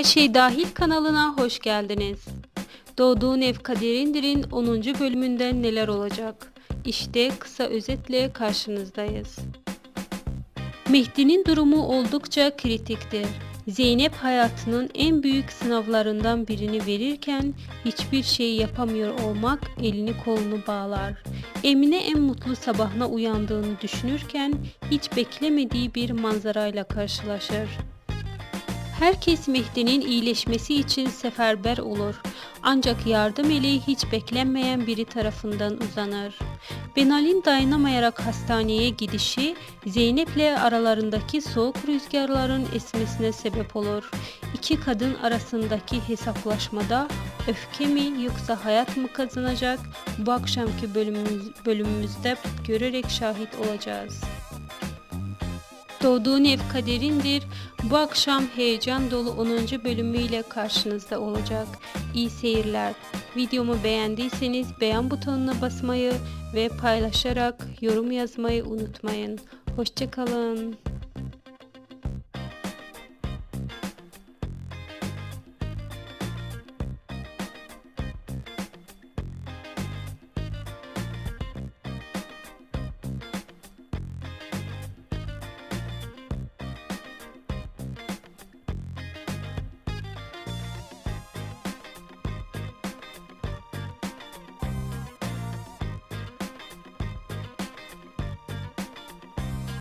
Her Şey Dahil kanalına hoş geldiniz. Doğduğun Ev Kaderindir'in 10. bölümünde neler olacak? İşte kısa özetle karşınızdayız. Mehdi'nin durumu oldukça kritiktir. Zeynep hayatının en büyük sınavlarından birini verirken hiçbir şey yapamıyor olmak elini kolunu bağlar. Emine en mutlu sabahına uyandığını düşünürken hiç beklemediği bir manzarayla karşılaşır. Herkes Mehdi'nin iyileşmesi için seferber olur. Ancak yardım eli hiç beklenmeyen biri tarafından uzanır. Benal'in dayanamayarak hastaneye gidişi Zeynep'le aralarındaki soğuk rüzgarların esmesine sebep olur. İki kadın arasındaki hesaplaşmada öfke mi yoksa hayat mı kazanacak? Bu akşamki bölümümüz, bölümümüzde görerek şahit olacağız. Doğduğun ev kaderindir. Bu akşam heyecan dolu 10. bölümüyle karşınızda olacak. İyi seyirler. Videomu beğendiyseniz beğen butonuna basmayı ve paylaşarak yorum yazmayı unutmayın. Hoşçakalın.